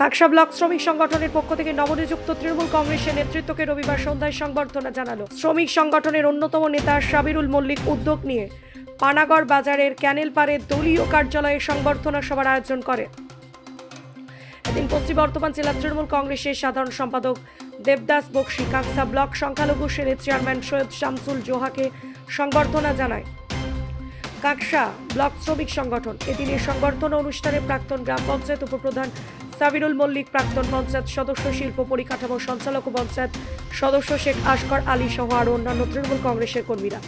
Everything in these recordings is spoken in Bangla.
কাকসা ব্লক শ্রমিক সংগঠনের পক্ষ থেকে নবনিযুক্ত তৃণমূল কংগ্রেসের নেতৃত্বকে রবিবার সন্ধ্যায় সংবর্ধনা জানালো। শ্রমিক সংগঠনের অন্যতম নেতা সাবিরুল মল্লিক উদ্যোগ নিয়ে পানাগড় বাজারের ক্যানেল পাড়ে দলীয় কার্যালয়ে সংবর্ধনা সভার আয়োজন করে। এদিন পশ্চিম বর্ধমান জেলা তৃণমূল কংগ্রেসের সাধারণ সম্পাদক দেবদাস বক্সি কাকসা ব্লক সংখ্যালঘু সেলের চেয়ারম্যান সৈয়দ শামসুল জোহাকে সংবর্ধনা জানায়। কাকসা ব্লক শ্রমিক সংগঠন এদিনের সংবর্ধনা অনুষ্ঠানে প্রাক্তন গ্রাম পঞ্চায়েত উপপ্রধান সাবিরুল মল্লিক প্রাক্তন পঞ্চায়েত সদস্য শিল্প পরিকাঠামো সঞ্চালক ও পঞ্চায়েত সদস্য শেখ আশকর আলী সহ আরও অন্যান্য তৃণমূল কংগ্রেসের কর্মীরা।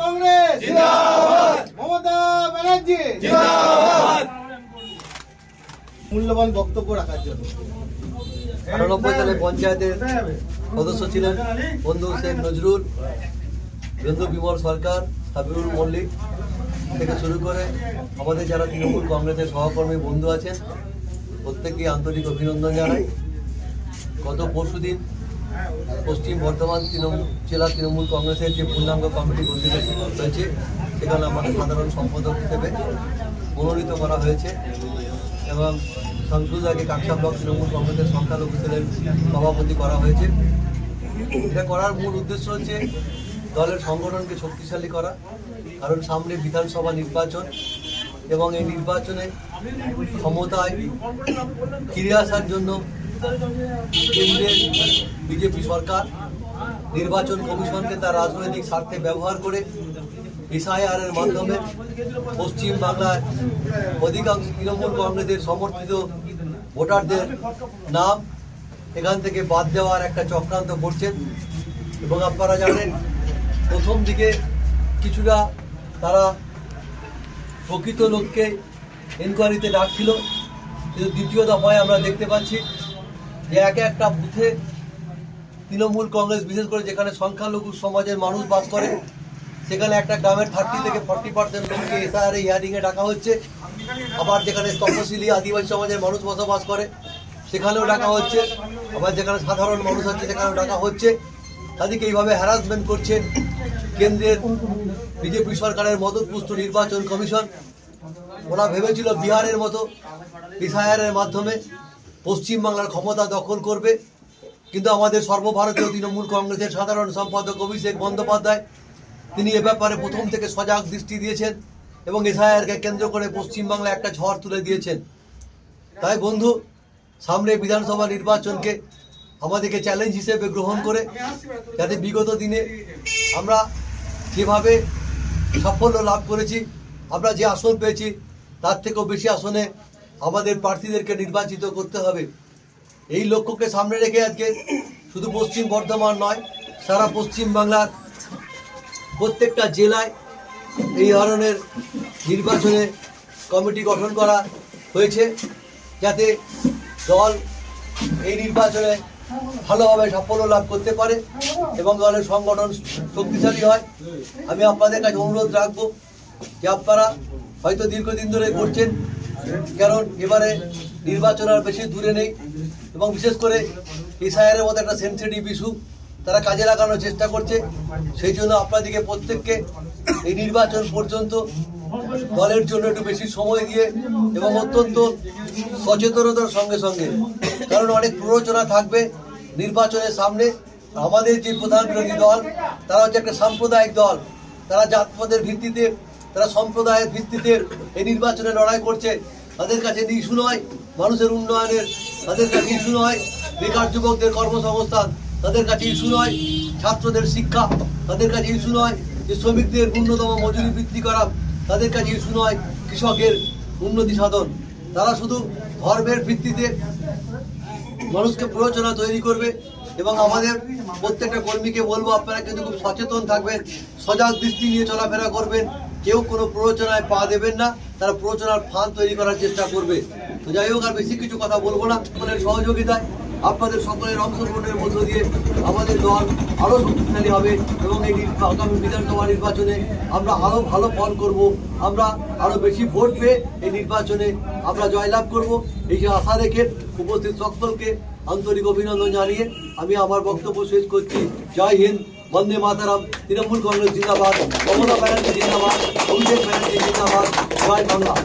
কংগ্রেস। মমতা মূল্যবান বক্তব্য রাখার জন্য। আটানব্বই সালে পঞ্চায়েতের সদস্য ছিলেন বন্ধু শেখ নজরুল বন্ধু বিমল সরকার হাবিবুল মল্লিক থেকে শুরু করে আমাদের যারা তৃণমূল কংগ্রেসের সহকর্মী বন্ধু আছেন প্রত্যেককে আন্তরিক অভিনন্দন জানাই। গত পরশুদিন পশ্চিম বর্ধমান তৃণমূল, জেলা তৃণমূল কংগ্রেসের যে পূর্ণাঙ্গ কমিটি গঠিত হয়েছে সেখানে আমাদের সাধারণ সম্পাদক হিসেবে মনোনীত করা হয়েছে এবং সংসদাকে কাকসা ব্লক তৃণমূল কংগ্রেসের সংখ্যালঘু সেলের সভাপতি করা হয়েছে। এটা করার মূল উদ্দেশ্য হচ্ছে দলের সংগঠনকে শক্তিশালী করা, কারণ সামনে বিধানসভা নির্বাচন এবং এই নির্বাচনে ক্ষমতায় ফিরে আসার জন্য কেন্দ্রের বিজেপি সরকার, নির্বাচন কমিশনকে তার রাজনৈতিক স্বার্থে ব্যবহার করে এসআইআর এর মাধ্যমে পশ্চিম বাংলায় অধিকাংশ তৃণমূল কংগ্রেসের সমর্থিত ভোটারদের নাম এখান থেকে বাদ দেওয়ার একটা চক্রান্ত করছেন। এবং আপনারা জানেন, প্রথম দিকে কিছুটা তারা প্রকৃত লোককে এনকোয়ারিতে ডাকছিল, কিন্তু দ্বিতীয় দফায় আমরা দেখতে পাচ্ছি যে এক একটা বুথে তৃণমূল কংগ্রেস, বিশেষ করে যেখানে সংখ্যালঘু সমাজের মানুষ বাস করে, সেখানে একটা গ্রামের থার্টি থেকে ফর্টি পার্সেন্ট লোককে এসআর হিয়ারিংয়ে ডাকা হচ্ছে। আবার যেখানে তপশিলি আদিবাসী সমাজের মানুষ বসবাস করে, সেখানেও ডাকা হচ্ছে। আবার যেখানে সাধারণ মানুষ আছে, সেখানেও ডাকা হচ্ছে। তাদেরকে এইভাবে হ্যারাসমেন্ট করছে কেন্দ্রের বিজেপি সরকারের মদতপুষ্ট নির্বাচন কমিশন। ওরা ভেবেছিল বিহারের মতো এসআইআরের মাধ্যমে পশ্চিমবাংলার ক্ষমতা দখল করবে। কিন্তু আমাদের সর্বভারতীয় তৃণমূল কংগ্রেসের সাধারণ সম্পাদক অভিষেক বন্দ্যোপাধ্যায়, তিনি এ ব্যাপারে প্রথম থেকে সজাগ দৃষ্টি দিয়েছেন এবং এসআইআরকে কেন্দ্র করে পশ্চিমবাংলায় একটা ঝড় তুলে দিয়েছেন। তাই বন্ধু, সামনে বিধানসভা নির্বাচনকে আমাদেরকে চ্যালেঞ্জ হিসেবে গ্রহণ করে, যাতে বিগত দিনে আমরা যেভাবে সাফল্য লাভ করেছি, আমরা যে আসন পেয়েছি, তার থেকেও বেশি আসনে আমাদের প্রার্থীদেরকে নির্বাচিত করতে হবে। এই লক্ষ্যকে সামনে রেখে আজকে শুধু পশ্চিম বর্ধমান নয়, সারা পশ্চিম বাংলার প্রত্যেকটা জেলায় এই ধরনের নির্বাচনে কমিটি গঠন করা হয়েছে যাতে দল এই নির্বাচনে ভালোভাবে সাফল্য লাভ করতে পারে এবং দলের সংগঠন শক্তিশালী হয়। আমি আপনাদের কাছে অনুরোধ রাখব যে আপনারা হয়তো দীর্ঘদিন ধরে করছেন কারণ এবারে নির্বাচন আর বেশি দূরে নেই এবং বিশেষ করে এসআইআর মতো একটা সেন্সিটিভ ইস্যু তারা কাজে লাগানোর চেষ্টা করছে। সেই জন্য আপনাদেরকে প্রত্যেককে এই নির্বাচন পর্যন্ত দলের জন্য একটু বেশি সময় দিয়ে এবং অত্যন্ত সচেতনতার সঙ্গে সঙ্গে, কারণ অনেক প্ররোচনা থাকবে নির্বাচনের সামনে। আমাদের যে প্রধান বিরোধী দল, তারা হচ্ছে একটা সাম্প্রদায়িক দল। তারা জাতপদের ভিত্তিতে তারা সম্প্রদায়ের ভিত্তিতে এই নির্বাচনে লড়াই করছে, তাদের কাছে ইস্যু নয়। মানুষের উন্নয়নের তাদের কাছে ইস্যু নয়। বেকার যুবকদের কর্মসংস্থান তাদের কাছে ইস্যু নয়। ছাত্রদের শিক্ষা তাদের কাছে ইস্যু নয়। যে শ্রমিকদের ন্যূনতম মজুরি বৃদ্ধি করা তাদের কাছে ইস্যু নয়। কৃষকের উন্নতি সাধন। তারা শুধু ধর্মের ভিত্তিতে মানুষকে প্ররোচনা তৈরি করবে এবং আমাদের প্রত্যেকটা কর্মীকে বলব, আপনারা কিন্তু খুব সচেতন থাকবেন, সজাগ দৃষ্টি নিয়ে চলাফেরা করবেন। কেউ কোনো প্ররোচনায় পা দেবেন না, তারা প্ররোচনার ফান তৈরি করার চেষ্টা করবে। তো যাই হোক, আর বেশি কিছু কথা বলব না। আপনাদের সহযোগিতায় আপনাদের সকলের অংশগ্রহণের মধ্য দিয়ে আমাদের দল আরও শক্তিশালী হবে এবং এই আগামী বিধানসভা নির্বাচনে আমরা আরও ভালো ফল করব। আমরা আরও বেশি ভোট পেয়ে এই নির্বাচনে আমরা জয়লাভ করব। এই যে আশা রেখে উপস্থিত সকলকে আন্তরিক অভিনন্দন জানিয়ে আমি আমার বক্তব্য শেষ করছি। জয় হিন্দ। वंदे मातरम तृणमूल कांग्रेस जिंदाबाद ममता बनर्जी जिंदाबाद अभिषेक बनर्जी जिंदाबाद